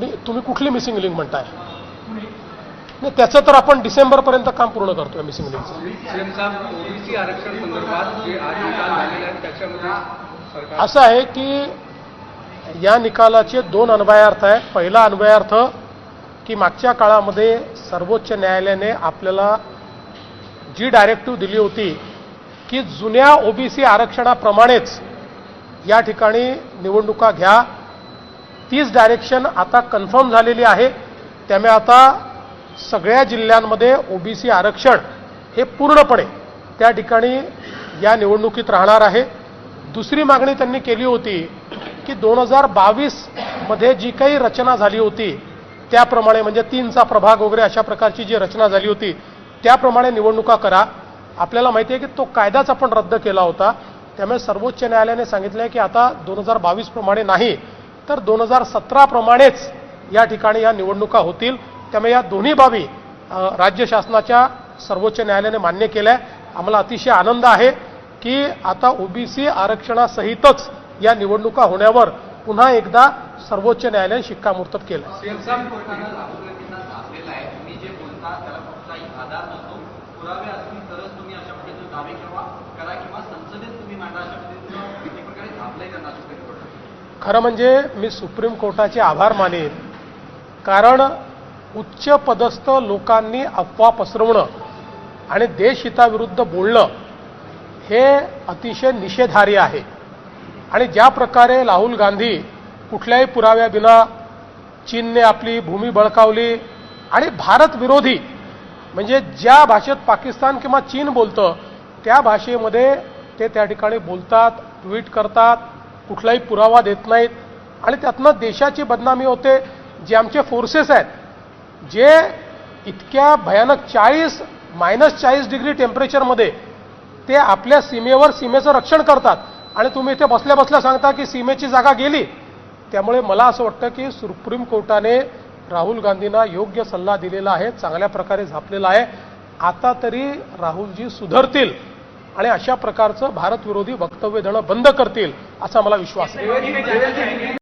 तुम्ही कुठली missing link म्हणताय? नाही त्याचं तर आपण डिसेंबरपर्यंत काम पूर्ण करतोय मिसिंग लिंकचं असं आहे की या निकालाचे दोन अन्वयार्थ आहेत. पहिला अन्वयार्थ की मागच्या काळामध्ये सर्वोच्च न्यायालयाने आपल्याला जी डायरेक्टिव्ह दिली होती की जुन्या ओबीसी आरक्षणाप्रमाणेच या ठिकाणी निवडणुका घ्या तीच डायरेक्शन आता कन्फर्म झालेली आहे. त्यामुळे आता सगळ्या जिल्ह्यांमध्ये ओबीसी आरक्षण हे पूर्णपणे त्या ठिकाणी या निवडणुकीत राहणार आहे. दुसरी मागणी त्यांनी केली होती की दोन हजार बावीसमध्ये जी काही रचना झाली होती त्याप्रमाणे म्हणजे तीनचा प्रभाग वगैरे अशा प्रकारची जी रचना झाली होती त्याप्रमाणे निवडणुका करा. आपल्याला माहिती आहे की तो कायदाच आपण रद्द केला होता. त्यामुळे सर्वोच्च न्यायालयाने सांगितलं आहे की आता दोन हजार बावीसप्रमाणे नाही. तर दोन हजार सतराप्रमाणेच या ठिकाणी या निवडणुका होतील. त्यामुळे या दोन्ही बाबी राज्य शासनाच्या सर्वोच्च न्यायालयाने मान्य केल्या. आम्हाला अतिशय आनंद आहे की आता ओबीसी आरक्षणासहितच या निवडणुका होण्यावर पुन्हा एकदा सर्वोच्च न्यायालयाने शिक्कामोर्तब केलं. दावे किंवा करा किंवा संसदेत तुम्ही मांडा शकते. पद्धतीनं एक प्रकारे दाबलंय त्यांना खरं म्हणजे मी सुप्रीम कोर्टाचे आभार मानेन. कारण उच्च पदस्थ लोकांनी अफवा पसरवणं आणि देशहिताविरुद्ध बोलणं हे अतिशय निषेधार्य आहे. आणि ज्या प्रकारे राहुल गांधी कुठल्याही पुराव्याविना चीनने आपली भूमी बळकावली आणि भारत विरोधी म्हणजे ज्या भाषेत पाकिस्तान किंवा चीन बोलतं त्या भाषेमध्ये ते त्या ठिकाणी बोलतात ट्विट करतात कुठलाही पुरावा देत नाहीत. आणि त्यातनं देशाची बदनामी होते. जे आमचे फोर्सेस आहेत जे इतक्या भयानक चाळीस मायनस चाळीस डिग्री टेम्परेचरमध्ये ते आपल्या सीमेवर सीमेचं रक्षण करतात. आणि तुम्ही इथे बसल्या बसल्या सांगता की सीमेची जागा गेली. त्यामुळे मला असं वाटतं की सुप्रीम कोर्टाने राहुल गांधींना योग्य सल्ला दिलेला आहे चांगल्या प्रकारे झापलेला आहे. आता तरी राहुलजी सुधरतील. आणि अशा प्रकारचं भारतविरोधी वक्तव्य देणं बंद करतील असा मला विश्वास आहे.